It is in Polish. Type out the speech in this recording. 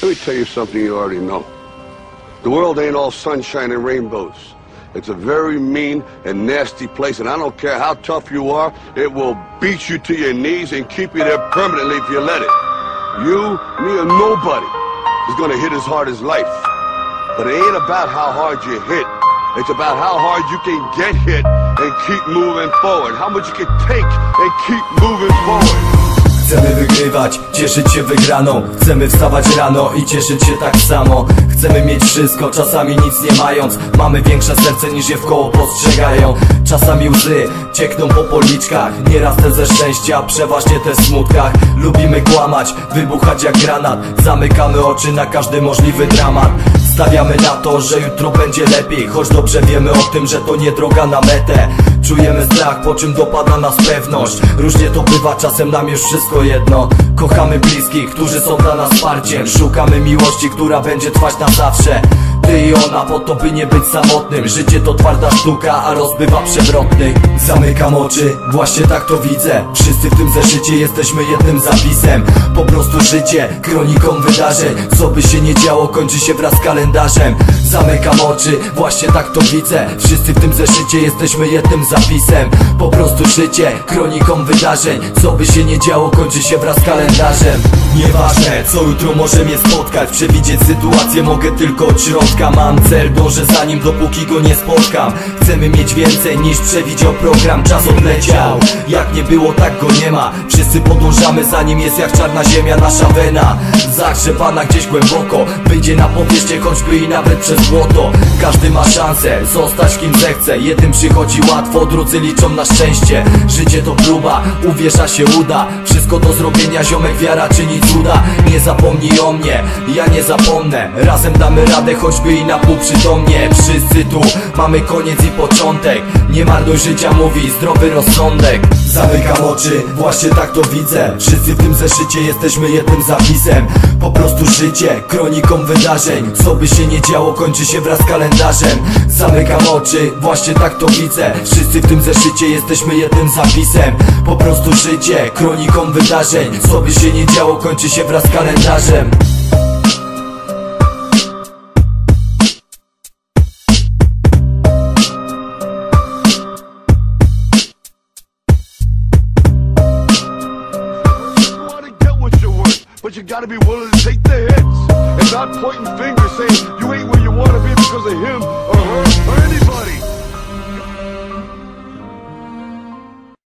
Let me tell you something you already know. The world ain't all sunshine and rainbows. It's a very mean and nasty place, and I don't care how tough you are, it will beat you to your knees and keep you there permanently if you let it. You, me, or nobody is gonna hit as hard as life. But it ain't about how hard you hit. It's about how hard you can get hit and keep moving forward. How much you can take and keep moving forward. Cieszyć się wygraną. Chcemy wstawać rano i cieszyć się tak samo. Chcemy mieć wszystko, czasami nic nie mając. Mamy większe serce niż je w koło postrzegają. Czasami łzy ciekną po policzkach. Nieraz te ze szczęścia, przeważnie te w smutkach. Lubimy kłamać, wybuchać jak granat. Zamykamy oczy na każdy możliwy dramat Stawiamy na to, że jutro będzie lepiej. Choć dobrze wiemy o tym, że to nie droga na metę. Czujemy strach, po czym dopada nas pewność. Różnie to bywa, czasem nam już wszystko jedno. Kochamy bliskich, którzy są dla nas wsparciem. Szukamy miłości, która będzie trwać na zawsze ty i ona po to by nie być samotnym. Życie to twarda sztuka, a rozbywa przewrotnych Zamykam oczy, właśnie tak to widzę. Wszyscy w tym zeszycie jesteśmy jednym zapisem. Po prostu życie, kroniką wydarzeń. Co by się nie działo, kończy się wraz z kalendarzem. Zamykam oczy, właśnie tak to widzę. Wszyscy w tym zeszycie jesteśmy jednym zapisem. Po prostu życie, kroniką wydarzeń. Co by się nie działo, kończy się wraz z kalendarzem. Nieważne, co jutro może mnie spotkać. Przewidzieć sytuację mogę tylko od środka Mam cel, dążę za nim, dopóki go nie spotkam. Chcemy mieć więcej niż przewidział program Czas odleciał, jak nie było, tak go nie ma. Wszyscy podążamy za nim, jest jak czarna ziemia Nasza wena, zagrzebana gdzieś głęboko Wyjdzie na powierzchnię, choćby i nawet przez błoto. Każdy ma szansę zostać kim zechce. Jednym przychodzi łatwo, drudzy liczą na szczęście. Życie to próba, uwierza się uda. Wszystko do zrobienia, ziomek wiara czyni cuda. Nie zapomnij o mnie, ja nie zapomnę. Razem damy radę, choćby i na pół przytomnie Wszyscy tu mamy koniec i początek. Nie marnuj życia, mówi zdrowy rozsądek. Zamykam oczy, właśnie tak to widzę. Wszyscy w tym zeszycie jesteśmy jednym zapisem. Po prostu życie, kroniką wydarzeń. Co by się nie działo, kończy się wraz z kalendarzem. Zamykam oczy, właśnie tak to widzę. Wszyscy w tym zeszycie jesteśmy jednym zapisem. Po prostu życie, kroniką wydarzeń. Co by się nie działo, kończy się wraz z kalendarzem you gotta be willing to take the hits and not pointing fingers saying you ain't where you wanna be because of him or her or anybody.